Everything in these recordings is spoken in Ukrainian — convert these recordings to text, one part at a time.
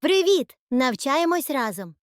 Привіт! Навчаємось разом.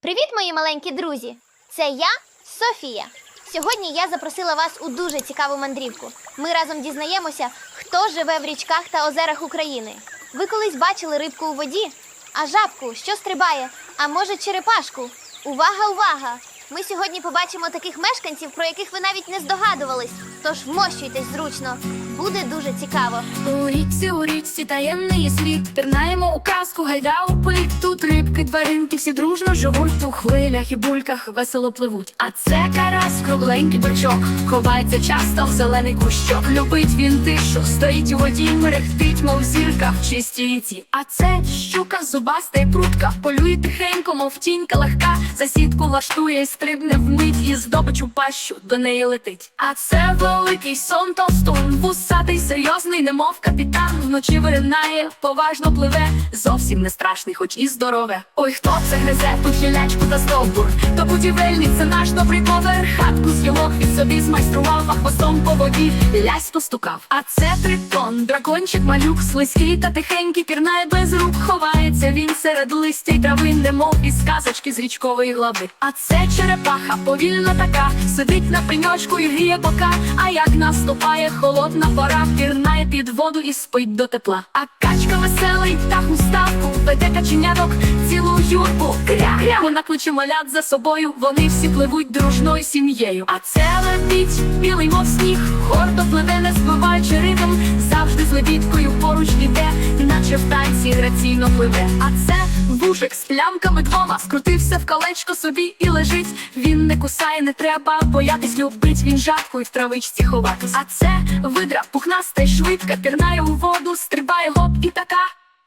Привіт, мої маленькі друзі! Це я, Софія. Сьогодні я запросила вас у дуже цікаву мандрівку. Ми разом дізнаємося, хто живе в річках та озерах України. Ви колись бачили рибку у воді? А жабку, що стрибає? А може черепашку? Увага, увага! Ми сьогодні побачимо таких мешканців, про яких ви навіть не здогадувались. Тож вмощуйтесь зручно. Буде дуже цікаво. У річці, у річці таємний світ. Пірнаємо у казку, гайда у плит. Тут рибки, тваринки, всі дружно живуть у хвилях і бульках весело пливуть. А це карась, кругленький бичок. Ховається часто в зелений кущок. Любить він тишу, стоїть у воді, мерехтить, мов зірка в чистій віці. А це щука зубаста й прутка. Полює тихенько, мов тінька легка. Засідку влаштує і стрибне вмить, і здобичу пащу до неї летить. А це великий сон толстун, вусатий, серйозний, немов капітан. Вночі виринає, поважно пливе, зовсім не страшний, хоч і здорове. Ой, хто це гризе, тут гілячку та стовбур. То будівельник, це наш добрий ковер. Хатку з гілок він собі змайстрував, а хвостом по воді лясь постукав. А це тритон, дракончик малюк, слизький та тихенький, пірнає без рук. Ховається він серед листя й трави, немов із казочки з річкової глави. А це черепаха, повільна така, сидить на пеньочку і гріє бока. А як наступає холодна пора, пірнає під воду і спить до тепла. А качка веселий у ставку, веде каченяток цілу юрбу. Кря-кря, вона кличе малят за собою. Вони всі пливуть дружною сім'єю. А це лебідь, білий мов сніг, гордо пливе, не збиваючи ритм, завжди з лебідкою поруч іде, наче в танці граційно пливе. А це вушик з плямками двома, скрутився в колечко собі і лежить. Він не кусає, не треба боятись, любить він жабку і в травичці ховатись. А це видра пухнаста й швидка, пірнає у воду, стрибає гоп і така.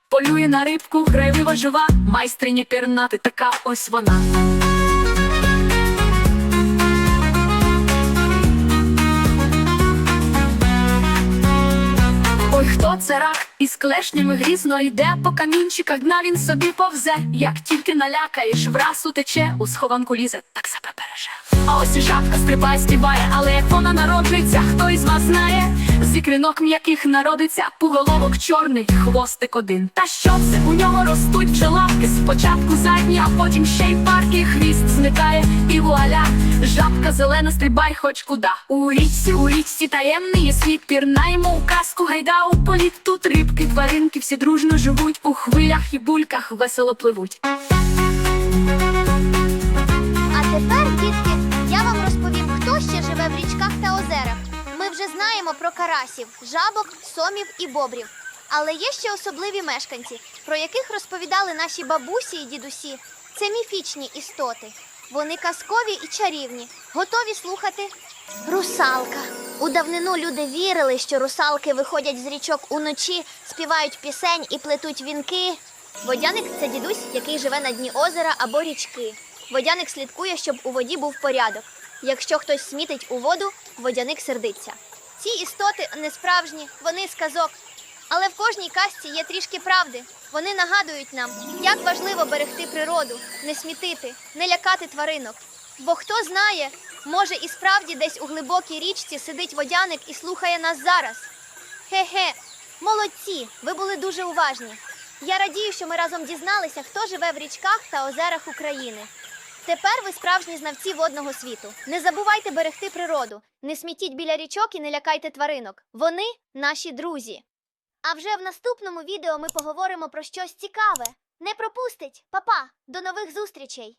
Полює на рибку, грайлива жива, майстриня пірнати, така ось вона. Клешнями грізно йде по камінчиках, дна він собі повзе. Як тільки налякаєш, враз утече, у схованку лізе, так себе береже. А ось і жабка стрибає, співає, але як вона народиться, хто із вас знає? З ікринок м'яких народиться, пуголовок чорний, хвостик один. Та що це? У нього ростуть бджолавки, спочатку задні, а потім ще й парки, хвіст зникає, і вуаля, жабка зелена, стрибай хоч куда. У річці, у річці таємний є світ, пірнаємо у казку, гайда у політ. Тут рибки, тваринки, всі дружно живуть, у хвилях і бульках весело пливуть. А тепер, дітки, я вам розповім, хто ще живе в річках та озерах. Ми вже знаємо про карасів, жабок, сомів і бобрів. Але є ще особливі мешканці, про яких розповідали наші бабусі і дідусі. Це міфічні істоти. Вони казкові і чарівні. Готові слухати? Русалка. У давнину люди вірили, що русалки виходять з річок уночі, співають пісень і плетуть вінки. Водяник це дідусь, який живе на дні озера або річки. Водяник слідкує, щоб у воді був порядок. Якщо хтось смітить у воду, водяник сердиться. Ці істоти не справжні, вони з казок. Але в кожній казці є трішки правди. Вони нагадують нам, як важливо берегти природу, не смітити, не лякати тваринок. Бо хто знає, може і справді десь у глибокій річці сидить водяник і слухає нас зараз. Хе-хе, молодці, ви були дуже уважні. Я радію, що ми разом дізналися, хто живе в річках та озерах України. Тепер ви справжні знавці водного світу. Не забувайте берегти природу, не смітіть біля річок і не лякайте тваринок. Вони наші друзі. А вже в наступному відео ми поговоримо про щось цікаве. Не пропустить, Па-па! До нових зустрічей!